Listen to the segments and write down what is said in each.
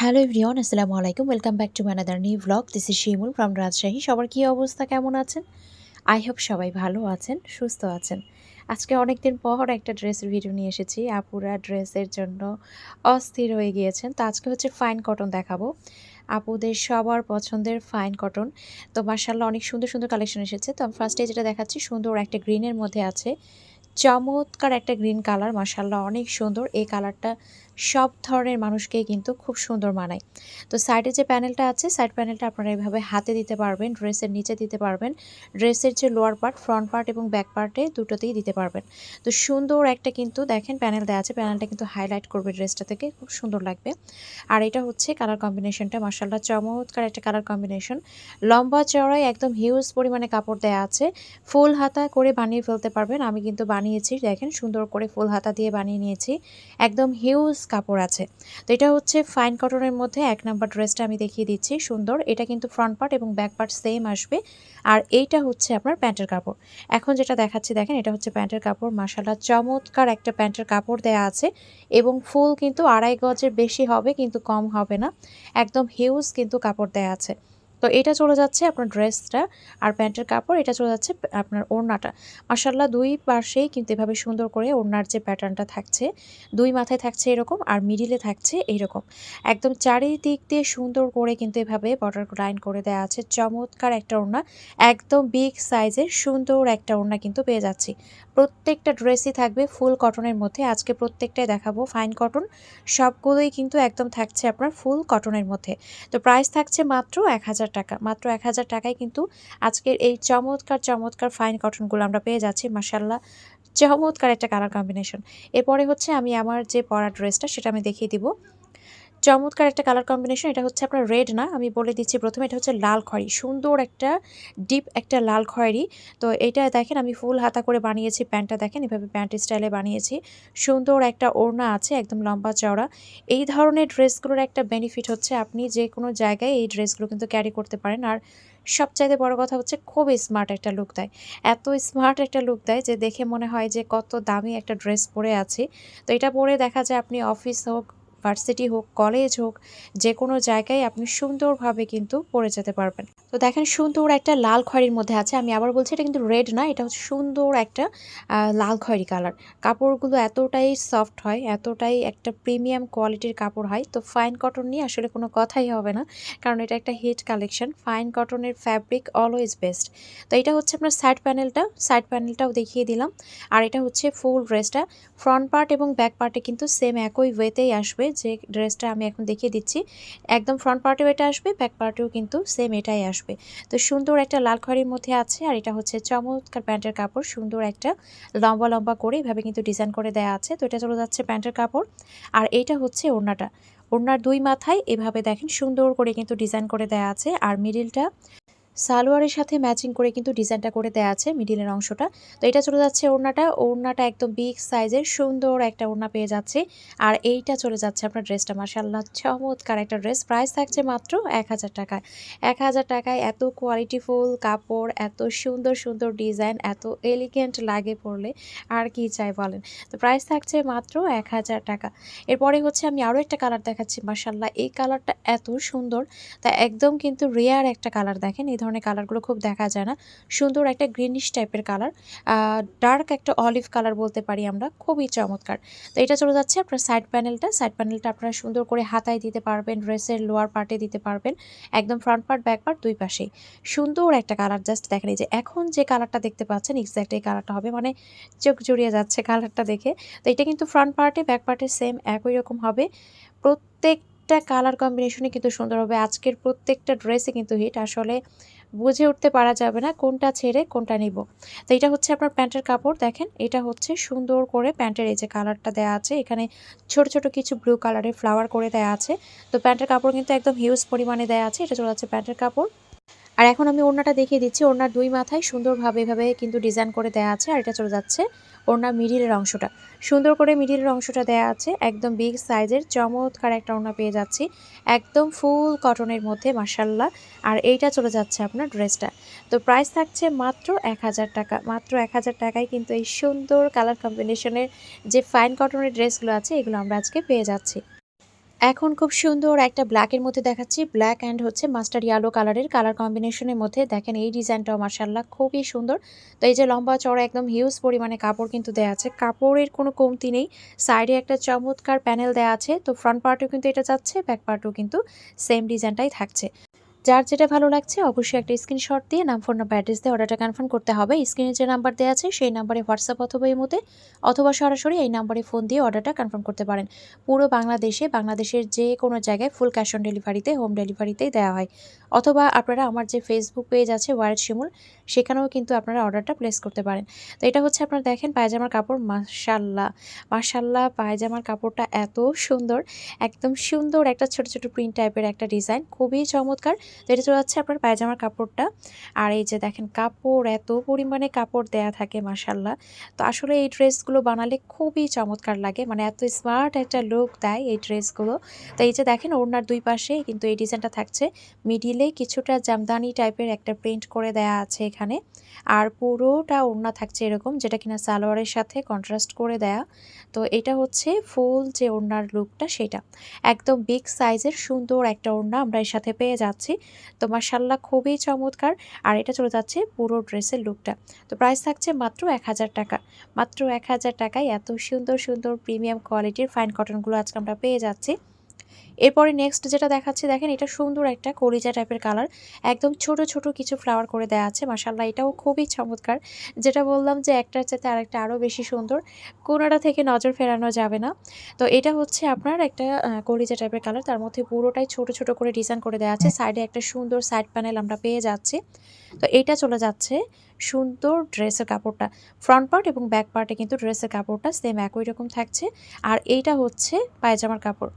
Hello everyone আসসালামু আলাইকুম। Welcome back to my another new vlog this is Shimul from Rajshahi সবার কী অবস্থা, কেমন আছেন? আই হোপ সবাই ভালো আছেন, সুস্থ আছেন। আজকে অনেক দিন পর একটা ড্রেসের ভিডিও নিয়ে এসেছি। আপুরা ড্রেসের জন্য অস্থির হয়ে গিয়েছেন। তো আজকে হচ্ছে ফাইন কটন দেখাবো। আপুদের সবার পছন্দের ফাইন কটন তো মার্শাল্লাহ অনেক সুন্দর সুন্দর কালেকশন এসেছে। তো আমি ফার্স্টে যেটা দেখাচ্ছি, সুন্দর একটা গ্রিনের মধ্যে আছে। চমৎকার একটা গ্রিন কালার মার্শাল্লাহ অনেক সুন্দর। এই কালারটা সব ধরনের মানুষকেই কিন্তু খুব সুন্দর মানায়। তো সাইডে যে প্যানেলটা আছে, সাইড প্যানেলটা আপনারা এভাবে হাতে দিতে পারবেন, ড্রেসের নিচে দিতে পারবেন। ড্রেসের যে লোয়ার পার্ট, ফ্রন্ট পার্ট এবং ব্যাক পার্টে দুটোতেই দিতে পারবেন। তো সুন্দর একটা কিন্তু, দেখেন প্যানেল দেওয়া আছে, প্যানেলটা কিন্তু হাইলাইট করবে ড্রেসটা থেকে, খুব সুন্দর লাগবে। আর এটা হচ্ছে কালার কম্বিনেশনটা মার্শাল্লাহ চমৎকার একটা কালার কম্বিনেশন। লম্বা চড়াই একদম হিউজ পরিমাণে কাপড় দেওয়া আছে। ফুল হাতা করে বানিয়ে ফেলতে পারবেন, আমি কিন্তু বানিয়েছি। দেখেন সুন্দর করে ফুল হাতা দিয়ে বানিয়ে নিয়েছি। একদম হিউজ কাপড় আছে। তো এটা হচ্ছে ফাইন কটনের মধ্যে এক নাম্বার ড্রেসটা আমি দেখিয়ে দিচ্ছি। সুন্দর। এটা কিন্তু ফ্রন্ট পার্ট এবং ব্যাক পার্ট সেম আসবে। আর এইটা হচ্ছে আপনার প্যান্টের কাপড়। এখন যেটা দেখাচ্ছি, দেখেন এটা হচ্ছে প্যান্টের কাপড়। মাসালা চমৎকার একটা প্যান্টের কাপড় দেয়া আছে এবং ফুল কিন্তু আড়াই গজের বেশি হবে কিন্তু কম হবে না। একদম হিউজ কিন্তু কাপড় দেয়া আছে। তো এটা চলে যাচ্ছে আপনার ড্রেসটা আর প্যান্টের কাপড়, এটা চলে যাচ্ছে আপনার ওড়নাটা। মার্শাল্লাহ দুই পাশেই কিন্তু এভাবে সুন্দর করে ওড়নার যে প্যাটার্নটা থাকছে, দুই মাথায় থাকছে এরকম আর মিডিলে থাকছে এইরকম একদম চারিদিক দিয়ে সুন্দর করে কিন্তু এভাবে বর্ডার লাইন করে দেওয়া আছে। চমৎকার একটা ওড়না, একদম বিগ সাইজের সুন্দর একটা ওড়না কিন্তু পেয়ে যাচ্ছি। প্রত্যেকটা ড্রেসই থাকবে ফুল কটনের মধ্যে। আজকে প্রত্যেকটাই দেখাবো ফাইন কটন সবগুলোই কিন্তু একদম থাকছে আপনার ফুল কটনের মধ্যে। তো প্রাইস থাকছে মাত্র এক হাজার টাকা। মাত্র এক হাজার টাকায় কিন্তু আজকের এই চমৎকার চমৎকার ফাইন কটনগুলো আমরা পেয়ে যাচ্ছি। মাসাল্লাহ চমৎকার একটা কালার কম্বিনেশন এরপরে হচ্ছে আমি আমার যে পরা ড্রেসটা সেটা আমি দেখিয়ে দিব। চমৎকার একটা কালার কম্বিনেশন এটা হচ্ছে আপনার রেড না, আমি বলে দিচ্ছি প্রথমে, এটা হচ্ছে লাল খয়েরি সুন্দর একটা ডিপ একটা লাল খয়েরি তো এটা দেখেন, আমি ফুল হাতা করে বানিয়েছি প্যান্টটা, দেখেন, এভাবে প্যান্ট স্টাইলে বানিয়েছি। সুন্দর একটা ওড়না আছে, একদম লম্বা চওড়া। এই ধরনের ড্রেসগুলোর একটা বেনিফিট হচ্ছে, আপনি যে কোনো জায়গায় এই ড্রেসগুলো কিন্তু ক্যারি করতে পারেন। আর সবচাইতে বড় কথা হচ্ছে, খুব স্মার্ট একটা লুক দেয়। এত স্মার্ট একটা লুক দেয় যে দেখে মনে হয় যে কত দামি একটা ড্রেস পরে আছে। তো এটা পরে দেখা যায় আপনি অফিস হোক ভার্সিটি হোক কলেজ হোক যে কোনো জায়গায় আপনি সুন্দরভাবে কিন্তু পরে যেতে পারবেন। তো দেখেন সুন্দর একটা লাল খয়েরির মধ্যে আছে, আমি আবার বলছি এটা কিন্তু রেড না, এটা হচ্ছে সুন্দর একটা লাল খয়েরি কালার কাপড়গুলো এতটাই সফট হয়, এতটাই একটা প্রিমিয়াম কোয়ালিটির কাপড় হয়, তো ফাইন কটন নিয়ে আসলে কোনো কথাই হবে না, কারণ এটা একটা হিট কালেকশন ফাইন কটনের ফ্যাব্রিক অলওয়েজ বেস্ট তো এটা হচ্ছে আপনার সাইড প্যানেলটা সাইড প্যানেলটাও দেখিয়ে দিলাম। আর এটা হচ্ছে ফুল ড্রেসটা ফ্রন্ট পার্ট এবং ব্যাক পার্টে কিন্তু সেম একই ওয়েতেই আসবে যে ড্রেসটা আমি এখন দেখিয়ে দিচ্ছি, একদম ফ্রন্ট পার্টেও এটা আসবে ব্যাক পার্টেও কিন্তু সেম এটাই আসবে। তো সুন্দর একটা লাল খড়ির মধ্যে আছে, আর এটা হচ্ছে চমৎকার প্যান্টের কাপড়, সুন্দর একটা লম্বা লম্বা করে এভাবে কিন্তু ডিজাইন করে দেওয়া আছে। তো এটা চলে যাচ্ছে প্যান্টের কাপড়, আর এইটা হচ্ছে ওড়নাটা। ওড়নার দুই মাথায় এভাবে দেখেন সুন্দর করে কিন্তু ডিজাইন করে দেওয়া আছে, আর মিডিলটা সালোয়ারের সাথে ম্যাচিং করে কিন্তু ডিজাইনটা করে দেওয়া আছে মিডিলের অংশটা। তো এটা চলে যাচ্ছে ওড়নাটা। ওড়নাটা একদম বিগ সাইজের, সুন্দর একটা ওড়না পেয়ে যাচ্ছে। আর এইটা চলে যাচ্ছে আপনার ড্রেসটা। মাসাল্লাহ চমৎকার একটা ড্রেস। প্রাইস থাকছে মাত্র এক হাজার টাকায়। এক হাজার টাকায় এত কোয়ালিটিফুল কাপড়, এত সুন্দর সুন্দর ডিজাইন, এত এলিগেন্ট লাগে পড়লে আর কি চাই বলেন? তো প্রাইস থাকছে মাত্র এক হাজার টাকা। এরপরে হচ্ছে আমি আরও একটা কালার দেখাচ্ছি। মার্শাল্লাহ এই কালারটা এত সুন্দর। তা একদম কিন্তু রেয়ার একটা কালার দেখেন। এই ধরনের কালারগুলো খুব দেখা যায় না। সুন্দর একটা গ্রিনিশ টাইপের কালার। ডার্ক একটা অলিভ কালার বলতে পারি আমরা। খুবই চমৎকার। তো এটা চলে যাচ্ছে আপনার সাইড প্যানেলটা সাইড প্যানেলটা আপনারা সুন্দর করে হাতায় দিতে পারবেন ড্রেসের লোয়ার পার্টে দিতে পারবেন। একদম ফ্রন্ট পার্ট ব্যাক পার্ট দুই পাশেই। সুন্দর একটা কালার জাস্ট দেখেন যে এখন যে কালারটা দেখতে পাচ্ছেন এক্স্যাক্ট এই কালারটা হবে। মানে চোখ জড়িয়ে যাচ্ছে কালারটা দেখে। তো এটা কিন্তু ফ্রন্ট পার্টে ব্যাক পার্টে সেম একই রকম হবে। প্রত্যেক প্রত্যেকটা কালার কম্বিনেশনে কিন্তু সুন্দর হবে আজকের প্রত্যেকটা ড্রেসে কিন্তু হিট আসলে বুঝে উঠতে পারা যাবে না কোনটা ছেড়ে কোনটা নিব। তো এটা হচ্ছে আপনার প্যান্টের কাপড়, দেখেন। এটা হচ্ছে সুন্দর করে প্যান্টের এই যে কালারটা দেওয়া আছে, এখানে ছোট ছোট কিছু ব্লু কালারের ফ্লাওয়ার করে দেওয়া আছে। তো প্যান্টের কাপড় কিন্তু একদম হিউজ পরিমাণে দেওয়া আছে, এটা চলে যাচ্ছে প্যান্টের কাপড়। আর এখন আমি ওড়নাটা দেখিয়ে দিচ্ছি, ওড়নার দুই মাথায় সুন্দরভাবে এভাবে কিন্তু ডিজাইন করে দেওয়া আছে, আর এটা চলে যাচ্ছে ওড়না মিডিলের অংশটা। সুন্দর করে মিডিলের অংশটা দেয়া আছে। একদম বিগ সাইজের, চমৎকার একটা ওড়না পেয়ে যাচ্ছি। একদম ফুল কটনের মধ্যে মার্শাল্লাহ আর এইটা চলে যাচ্ছে আপনার ড্রেসটা। তো প্রাইস থাকছে মাত্র এক হাজার টাকা। মাত্র এক হাজার টাকায় কিন্তু এই সুন্দর কালার কম্বিনেশনের যে ফাইন কটনের ড্রেসগুলো আছে, এগুলো আমরা আজকে পেয়ে যাচ্ছি। এখন খুব সুন্দর একটা ব্ল্যাকের মধ্যে দেখাচ্ছি। ব্ল্যাক অ্যান্ড হচ্ছে মাস্টার ইয়ালো কালারের কালার কম্বিনেশনের মধ্যে দেখেন এই ডিজাইনটাও মার্শাল্লাহ খুবই সুন্দর। তো এই যে লম্বা চড়া একদম হিউজ পরিমাণে কাপড় কিন্তু দেওয়া আছে। কাপড়ের কোনো কমতি নেই। সাইডে একটা চমৎকার প্যানেল দেওয়া আছে। তো ফ্রন্ট পার্টও কিন্তু এটা যাচ্ছে ব্যাক পার্টও কিন্তু সেম ডিজাইনটাই থাকছে। যার যেটা ভালো লাগছে, অবশ্যই একটা স্ক্রিনশট দিয়ে নাম ফোন নাম্বার অ্যাড্রেস দিয়ে অর্ডারটা কনফার্ম করতে হবে। স্ক্রিনে যে নাম্বার দেওয়া আছে, সেই নাম্বারে হোয়াটসঅ্যাপ অথবা মধ্যে অথবা সরাসরি এই নাম্বারে ফোন দিয়ে অর্ডারটা কনফার্ম করতে পারেন। পুরো বাংলাদেশে, বাংলাদেশের যে কোনো জায়গায় ফুল ক্যাশ অন ডেলিভারিতে হোম ডেলিভারিতেই দেওয়া হয়। অথবা আপনারা আমার যে ফেসবুক পেজ আছে ওয়ারেড শিমুল সেখানেও কিন্তু আপনারা অর্ডারটা প্লেস করতে পারেন। তো এটা হচ্ছে আপনারা দেখেন পায়জামার কাপড় মার্শাল্লাহ মার্শাল্লাহ পায়জামার কাপড়টা এত সুন্দর, একদম সুন্দর একটা ছোট ছোট প্রিন্ট টাইপের একটা ডিজাইন খুবই চমৎকার। তো এটা চলে যাচ্ছে আপনার পায়জামার কাপড়টা। আর এই যে দেখেন, কাপড়, এত পরিমাণে কাপড় দেয়া থাকে মার্শাল্লাহ তো আসলে এই ড্রেসগুলো বানালে খুবই চমৎকার লাগে মানে এত স্মার্ট একটা লুক দেয় এই ড্রেসগুলো। তো এই যে দেখেন, ওড়নার দুই পাশে কিন্তু এই ডিজাইনটা থাকছে। মিডিলে কিছুটা জামদানি টাইপের একটা প্রিন্ট করে দেয়া আছে এখানে। আর পুরোটা ওড়না থাকছে এরকম, যেটা কিনা সালোয়ারের সাথে কন্ট্রাস্ট করে দেয়া। তো এটা হচ্ছে ফুল যে ওড়নার লুকটা, সেটা। একদম বিগ সাইজের সুন্দর একটা ওড়না আমরা এর সাথে পেয়ে যাচ্ছি। তো মার্শাল্লাহ খুবই চমৎকার। আর এটা চলে যাচ্ছে পুরো ড্রেসের লুকটা। তো প্রাইস থাকছে মাত্র এক হাজার টাকা। মাত্র এক হাজার টাকায় এত সুন্দর সুন্দর প্রিমিয়াম কোয়ালিটির ফাইন কটনগুলো আজকে আমরা পেয়ে যাচ্ছি। এরপরে নেক্সট যেটা দেখাচ্ছে, দেখেন এটা সুন্দর একটা কলিজা টাইপের কালার একদম ছোট ছোট কিছু ফ্লাওয়ার করে দেওয়া আছে মাসাল্লাহ এটাও খুবই চমৎকার। যেটা বললাম যে একটার চাইতে আরেকটা আরও বেশি সুন্দর, কোনোটা থেকে নজর ফেরানো যাবে না। তো এটা হচ্ছে আপনার একটা কলিজা টাইপের কালার তার মধ্যে পুরোটাই ছোট ছোট করে ডিজাইন করে দেওয়া আছে। সাইডে একটা সুন্দর সাইড প্যানেল আমরা পেয়ে যাচ্ছি। তো এটা চলে যাচ্ছে সুন্দর ড্রেসের কাপড়টা। ফ্রন্ট পার্ট এবং ব্যাক পার্টে কিন্তু ড্রেসের কাপড়টা সেম একই রকম থাকছে। আর এইটা হচ্ছে পায়জামার কাপড়।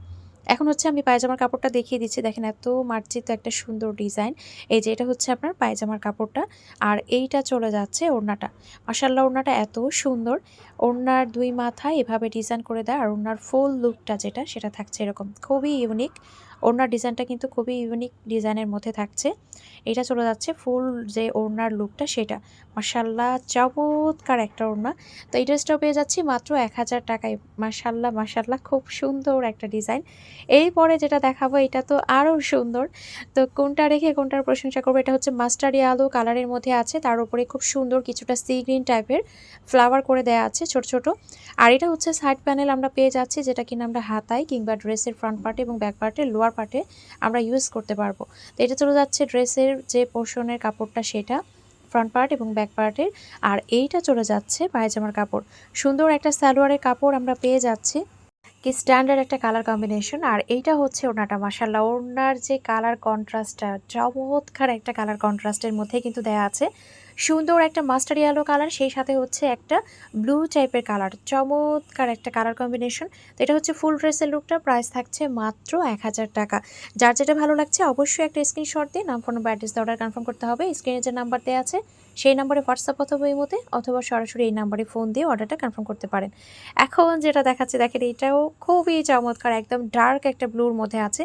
এখন হচ্ছে আমি পায়জামার কাপড়টা দেখিয়ে দিচ্ছি। দেখেন এত মার্জিত একটা সুন্দর ডিজাইন। এই যে এটা হচ্ছে আপনার পায়জামার কাপড়টা। আর এইটা চলে যাচ্ছে ওড়নাটা। মাসাল্লাহ ওড়নাটা এত সুন্দর। ওড়নার দুই মাথায় এভাবে ডিজাইন করে দেয় আর ওড়নার ফুল লুকটা যেটা, সেটা থাকছে এরকম। খুবই ইউনিক ওড়নার ডিজাইনটা কিন্তু খুবই ইউনিক ডিজাইনের মধ্যে থাকছে। এটা চলে যাচ্ছে ফুল যে ওড়নার লুকটা সেটা। মার্শাল্লাহ চমৎকার একটা ওড়না। তো এই ড্রেসটাও পেয়ে যাচ্ছি মাত্র এক হাজার টাকায়। মার্শাল্লাহ মার্শাল্লাহ খুব সুন্দর একটা ডিজাইন এরপরে যেটা দেখাবো, এটা তো আরও সুন্দর। তো কোনটা রেখে কোনটার প্রশংসা করব, এটা হচ্ছে মাস্টারি আলো কালারের মধ্যে আছে। তার উপরে খুব সুন্দর কিছুটা সি গ্রিন টাইপের ফ্লাওয়ার করে দেয়া আছে। ছোট ছোট। আর এটা হচ্ছে সাইড প্যানেল আমরা পেয়ে যাচ্ছি, যেটা কিনা আমরা হাতায় কিংবা ড্রেসের ফ্রন্ট পার্টে এবং ব্যাক পার্টে লোয়ার পার্টে আমরা ইউজ করতে পারব। তো এটা চলে যাচ্ছে ড্রেসের যে পোর্শনের কাপড়টা সেটা ফ্রন্ট পার্ট এবং ব্যাক পার্টের আর এইটা চলে যাচ্ছে পায়জামার কাপড়। সুন্দর একটা সালোয়ারের কাপড় আমরা পেয়ে যাচ্ছি। কি স্ট্যান্ডার্ড একটা কালার কম্বিনেশন আর এইটা হচ্ছে ওনাটা মাসাল্লাহ ওনার যে কালার কন্ট্রাস্টটা চমৎকার একটা কালার কন্ট্রাস্টের মধ্যে কিন্তু দেয়া আছে। সুন্দর একটা মাস্টার ইয়েলো কালার সেই সাথে হচ্ছে একটা ব্লু টাইপের কালার চমৎকার একটা কালার কম্বিনেশন তো এটা হচ্ছে ফুল ড্রেসের লুকটা প্রাইস থাকছে মাত্র এক হাজার টাকা। যার যেটা ভালো লাগছে, অবশ্যই একটা স্ক্রিনশট দিয়ে নাম ফোন বা অ্যাড্রেস অর্ডার কনফার্ম করতে হবে। স্ক্রিনে যে নাম্বার দেওয়া আছে সেই নাম্বারে হোয়াটসঅ্যাপ অথবা এই মতে অথবা সরাসরি এই নাম্বারে ফোন দিয়ে অর্ডারটা কনফার্ম করতে পারেন। এখন যেটা দেখাচ্ছে, দেখেন এটাও খুবই চমৎকার, একদম ডার্ক একটা ব্লুর মধ্যে আছে।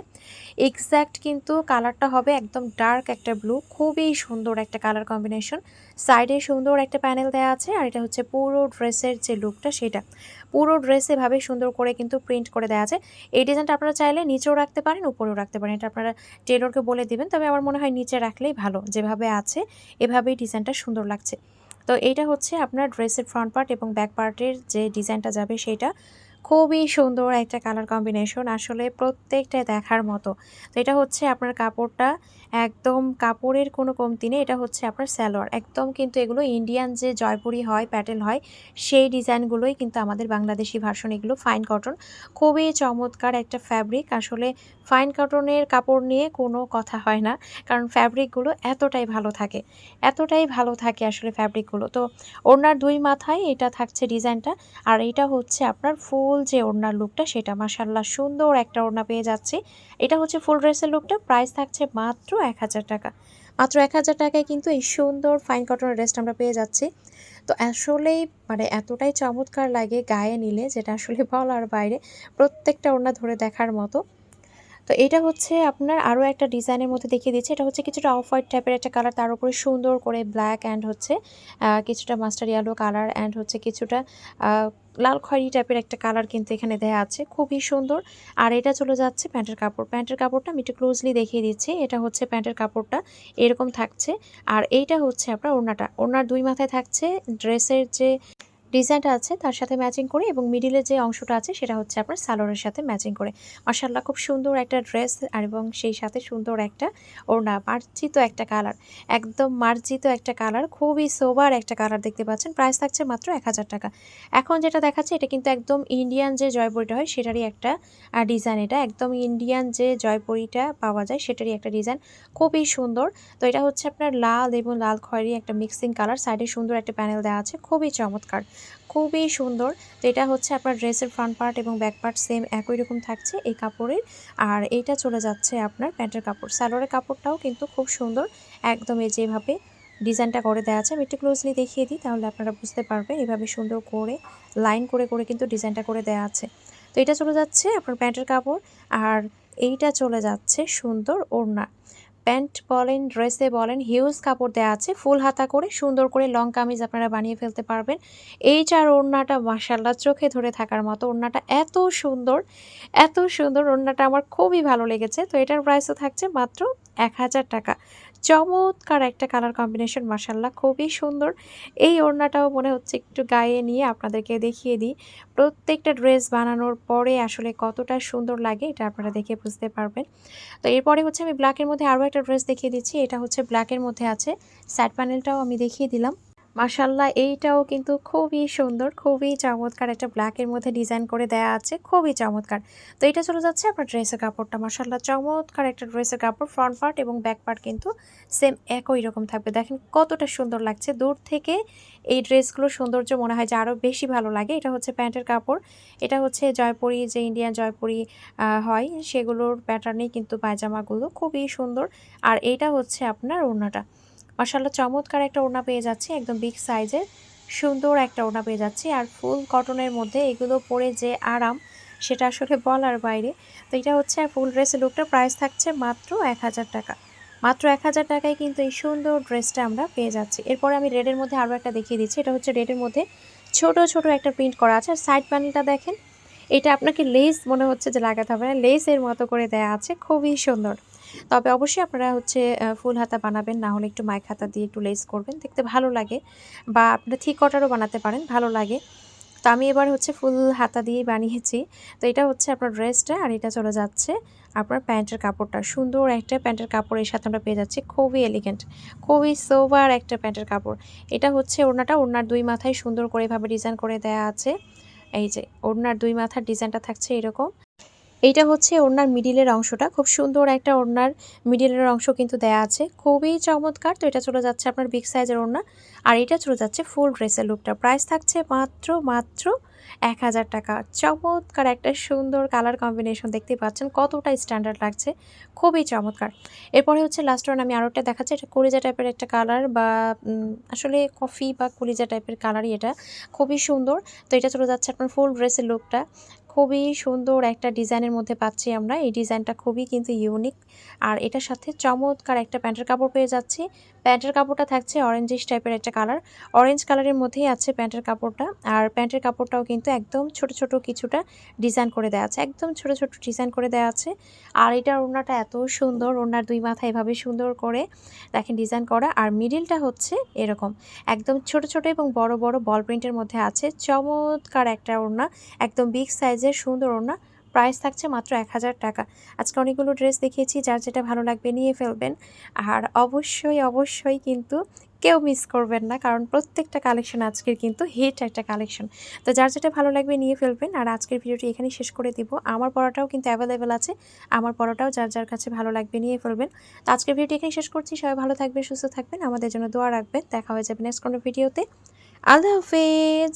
এক্স্যাক্ট কিন্তু কালারটা হবে একদম ডার্ক একটা ব্লু, খুবই সুন্দর একটা কালার কম্বিনেশন। সাইডে সুন্দর একটা প্যানেল দেওয়া আছে আর এটা হচ্ছে পুরো ড্রেসের যে লুকটা সেটা। পুরো ড্রেস এভাবে সুন্দর করে কিন্তু প্রিন্ট করে দেওয়া আছে। এই ডিজাইনটা আপনারা চাইলে নিচেও রাখতে পারেন, উপরেও রাখতে পারেন। এটা আপনারা টেলরকে বলে দিবেন, তবে আমার মনে হয় নিচে রাখলেই ভালো। যেভাবে আছে, এভাবেই ডিজাইনটা সুন্দর লাগছে। তো এইটা হচ্ছে আপনার ড্রেসের ফ্রন্ট পার্ট এবং ব্যাক পার্টের যে ডিজাইনটা যাবে সেটা খুবই সুন্দর একটা কালার কম্বিনেশন আসলে প্রত্যেকটা দেখার মতো। তো এটা হচ্ছে আপনার কাপড়টা একদম কাপড়ের কোনো কমতি নেই, এটা হচ্ছে আপনার স্যালোয়ার একদম কিন্তু এগুলো ইন্ডিয়ান যে জয়পুরি হয়, প্যাটেল হয়, সেই ডিজাইনগুলোই কিন্তু আমাদের বাংলাদেশি ভার্সন এগুলো ফাইন কটন খুবই চমৎকার একটা ফ্যাব্রিক আসলে ফাইন কটনের কাপড় নিয়ে কোনো কথা হয় না, কারণ ফ্যাব্রিকগুলো এতটাই ভালো থাকে, এতটাই ভালো থাকে আসলে ফ্যাব্রিকগুলো তো ওনার দুই মাথায় এটা থাকছে ডিজাইনটা আর এটা হচ্ছে আপনার ফুল যে ওড়নার লুকটা সেটা মাসাল্লাহ সুন্দর একটা ওড়না পেয়ে যাচ্ছে। এটা হচ্ছে ফুল ড্রেসের লুকটা প্রাইস থাকছে মাত্র এক হাজার টাকা। মাত্র এক হাজার টাকায় কিন্তু এই সুন্দর ফাইন কটনের ড্রেসটা আমরা পেয়ে যাচ্ছি। তো আসলেই মানে এতটাই চমৎকার লাগে গায়ে নিলে, যেটা আসলে বলার বাইরে, প্রত্যেকটা ওড়না ধরে দেখার মতো। তো এটা হচ্ছে আপনার আরও একটা ডিজাইনের মধ্যে দেখিয়ে দিচ্ছে। এটা হচ্ছে কিছুটা অফ হোয়াইট টাইপের একটা কালার তার উপরে সুন্দর করে ব্ল্যাক অ্যান্ড হচ্ছে কিছুটা মাস্টার ইয়ালো কালার অ্যান্ড হচ্ছে কিছুটা লাল খয়েরি টাইপের একটা কালার কিন্তু এখানে দেয়া আছে। খুবই সুন্দর। আর এটা চলে যাচ্ছে প্যান্টের কাপড়। প্যান্টের কাপড়টা আমি একটু ক্লোজলি দেখিয়ে দিচ্ছি। এটা হচ্ছে প্যান্টের কাপড়টা, এরকম থাকছে। আর এইটা হচ্ছে আপনার ওড়নাটা। ওড়নার দুই মাথায় থাকছে ড্রেসের যে ডিজাইনটা আছে, তার সাথে ম্যাচিং করে এবং মিডিলের যে অংশটা আছে সেটা হচ্ছে আপনার সালোয়ারের সাথে ম্যাচিং করে। মার্শাল্লাহ খুব সুন্দর একটা ড্রেস আর এবং সেই সাথে সুন্দর একটা ওড়না, মার্জিত একটা কালার, একদম মার্জিত একটা কালার, খুবই সোবার একটা কালার দেখতে পাচ্ছেন। প্রাইস থাকছে মাত্র এক হাজার টাকা। এখন যেটা দেখাচ্ছে এটা কিন্তু একদম ইন্ডিয়ান যে জয়পুরিটা হয় সেটারই একটা ডিজাইন এটা। একদম ইন্ডিয়ান যে জয়পুরিটা পাওয়া যায় সেটারই একটা ডিজাইন, খুবই সুন্দর। তো এটা হচ্ছে আপনার লাল এবং লাল খয়েরি একটা মিক্সিং কালার, সাইডে সুন্দর একটা প্যানেল দেওয়া আছে, খুবই চমৎকার। খুবই সুন্দর। তো এটা হচ্ছে আপনার ড্রেসের ফ্রন্ট পার্ট এবং ব্যাক পার্ট সেম একই রকম থাকছে এই কাপড়ের। আর এইটা চলে যাচ্ছে আপনার প্যান্টের কাপড়। সালোয়ারের কাপড়টাও কিন্তু খুব সুন্দর, একদম এই যেভাবে ডিজাইনটা করে দেওয়া আছে। আমি একটু ক্লোজলি দেখিয়ে দিই, তাহলে আপনারা বুঝতে পারবেন এভাবে সুন্দর করে লাইন করে করে কিন্তু ডিজাইনটা করে দেওয়া আছে। তো এটা চলে যাচ্ছে আপনার প্যান্টের কাপড়, আর এইটা চলে যাচ্ছে সুন্দর ওড়না। প্যান্ট বলেন, ড্রেসে বলেন, হিউজ কাপড় দেওয়া আছে, ফুল হাতা করে সুন্দর করে লং কামিজ আপনারা বানিয়ে ফেলতে পারবেন। এই চার ওড়নাটা মাসাল্লা চোখে ধরে থাকার মতো, ওড়নাটা এত সুন্দর এত সুন্দর, ওড়নাটা আমার খুবই ভালো লেগেছে। তো এটার প্রাইসও থাকছে মাত্র এক হাজার টাকা। চমৎকার একটা কালার কম্বিনেশন মার্শাল্লাহ খুবই সুন্দর। এই ওড়নাটাও মনে হচ্ছে একটু গায়ে নিয়ে আপনাদেরকে দেখিয়ে দিই। প্রত্যেকটা ড্রেস বানানোর পরে আসলে কতটা সুন্দর লাগে এটা আপনারা দেখে বুঝতে পারবেন। তো এরপরে হচ্ছে আমি ব্ল্যাকের মধ্যে আরও একটা ড্রেস দেখিয়ে দিচ্ছি, এটা হচ্ছে ব্ল্যাকের মধ্যে আছে। স্যাট প্যানেলটাও আমি দেখিয়ে দিলাম। মার্শাল্লাহ এইটাও কিন্তু খুবই সুন্দর, খুবই চমৎকার। একটা ব্ল্যাকের মধ্যে ডিজাইন করে দেয়া আছে, খুবই চমৎকার। তো এটা চলে যাচ্ছে আপনার ড্রেসের কাপড়টা। মার্শাল্লাহ চমৎকার একটা ড্রেসের কাপড় ফ্রন্ট পার্ট এবং ব্যাক পার্ট কিন্তু সেম একই রকম থাকবে। দেখেন কতটা সুন্দর লাগছে। দূর থেকে এই ড্রেসগুলোর সৌন্দর্য মনে হয় যে আরও বেশি ভালো লাগে। এটা হচ্ছে প্যান্টের কাপড়। এটা হচ্ছে জয়পুরি, যে ইন্ডিয়ান জয়পুরি হয়, সেগুলোর প্যাটার্নেই কিন্তু পায়জামাগুলো। খুবই সুন্দর। আর এইটা হচ্ছে আপনার ওড়নাটা। মার্শাল্লাহ চমৎকার একটা ওড়না পেয়ে যাচ্ছি, একদম বিগ সাইজের সুন্দর একটা ওড়না পেয়ে যাচ্ছি, আর ফুল কটনের মধ্যে এগুলো পরে যে আরাম, সেটা আসলে বলার বাইরে। তো এটা হচ্ছে ফুল ড্রেসের লুকটা প্রাইস থাকছে মাত্র এক হাজার টাকা। মাত্র এক হাজার টাকায় কিন্তু এই সুন্দর ড্রেসটা আমরা পেয়ে যাচ্ছি। এরপরে আমি রেডের মধ্যে আরও একটা দেখিয়ে দিচ্ছি, এটা হচ্ছে রেডের মধ্যে ছোট ছোট একটা প্রিন্ট করা আছে। আর সাইড প্যানেলটা দেখেন, এটা আপনাকে লেস মনে হচ্ছে যে লাগাতে হবে না লেসের মতো করে দেয়া আছে, খুবই সুন্দর। তবে অবশ্যই আপনারা হচ্ছে ফুল হাতা বানাবেন, না হলে একটু মাইক হাতা দিয়ে একটু লেস করবেন, দেখতে ভালো লাগে। বা আপনারা থিক কটারও বানাতে পারেন, ভালো লাগে। তো আমি এবার হচ্ছে ফুল হাতা দিয়ে বানিয়েছি। তো এটা হচ্ছে আপনার ড্রেসটা, আর এটা চলে যাচ্ছে আপনার প্যান্টের কাপড়টা। সুন্দর একটা প্যান্টের কাপড়ের সাথে আমরা পেয়ে যাচ্ছি, খুবই এলিগেন্ট খুবই সোভার একটা প্যান্টের কাপড়। এটা হচ্ছে ওড়নাটা, ওড়নার দুই মাথায় সুন্দর করে এভাবে ডিজাইন করে দেয়া আছে। এই যে, ওড়নার দুই মাথার ডিজাইনটা থাকছে এরকম। এইটা হচ্ছে ওড়নার মিডিলের অংশটা। খুব সুন্দর একটা ওড়নার মিডিলের অংশ কিন্তু দেয়া আছে। খুবই চমৎকার। তো এটা চলে যাচ্ছে আপনার বিগ সাইজের ওড়না। আর এটা চলে যাচ্ছে ফুল ড্রেসের লুকটা প্রাইস থাকছে মাত্র মাত্র এক হাজার টাকা। চমৎকার একটা সুন্দর কালার কম্বিনেশন দেখতে পাচ্ছেন। কতটা স্ট্যান্ডার্ড লাগছে। খুবই চমৎকার। এরপরে হচ্ছে লাস্ট ওয়ান আমি আরও একটা দেখাচ্ছি। এটা কলিজা টাইপের একটা কালার বা আসলে কফি বা কলিজা টাইপের কালারই এটা। খুবই সুন্দর। তো এটা চলে যাচ্ছে আপনার ফুল ড্রেসের লুকটা খুবই সুন্দর একটা ডিজাইনের মধ্যে পাচ্ছি আমরা। এই ডিজাইনটা খুবই কিন্তু ইউনিক আর এটার সাথে চমৎকার একটা প্যান্টের কাপড় পেয়ে যাচ্ছি। প্যান্টের কাপড়টা থাকছে অরেঞ্জিশ টাইপের একটা কালার অরেঞ্জ কালারের মধ্যেই আছে প্যান্টের কাপড়টা। আর প্যান্টের কাপড়টাও কিন্তু একদম ছোট ছোট কিছুটা ডিজাইন করে দেওয়া আছে। একদম ছোট ছোট ডিজাইন করে দেওয়া আছে। আর এটার ওড়নাটা এত সুন্দর, ওড়নার দুই মাথা এভাবে সুন্দর করে দেখেন ডিজাইন করা। আর মিডিলটা হচ্ছে এরকম। একদম ছোট ছোট এবং বড় বড় বল প্রিন্টের মধ্যে আছে। চমৎকার একটা ওড়না। একদম বিগ সাইজের সুন্দর ওড়না। প্রাইস থাকছে মাত্র এক হাজার টাকা। আজকে অনেকগুলো ড্রেস দেখিয়েছি, যার যেটা ভালো লাগবে নিয়ে ফেলবেন। আর অবশ্যই অবশ্যই কিন্তু কেউ মিস করবেন না, কারণ প্রত্যেকটা কালেকশন আজকের কিন্তু হিট একটা কালেকশন তো যার যেটা ভালো লাগবে নিয়ে ফেলবেন। আর আজকের ভিডিওটি এখানে শেষ করে দিব। আমার পড়াটাও কিন্তু অ্যাভেলেবেল আছে। আমার পড়াটাও যার যার কাছে ভালো লাগবে নিয়ে ফেলবেন। তো আজকের ভিডিওটি এখানে শেষ করছি। সবাই ভালো থাকবেন, সুস্থ থাকবেন। আমাদের জন্য দোয়া রাখবেন। দেখা হয়ে যাবে নেক্সট কোনো ভিডিওতে। আল্লাহ হাফেজ!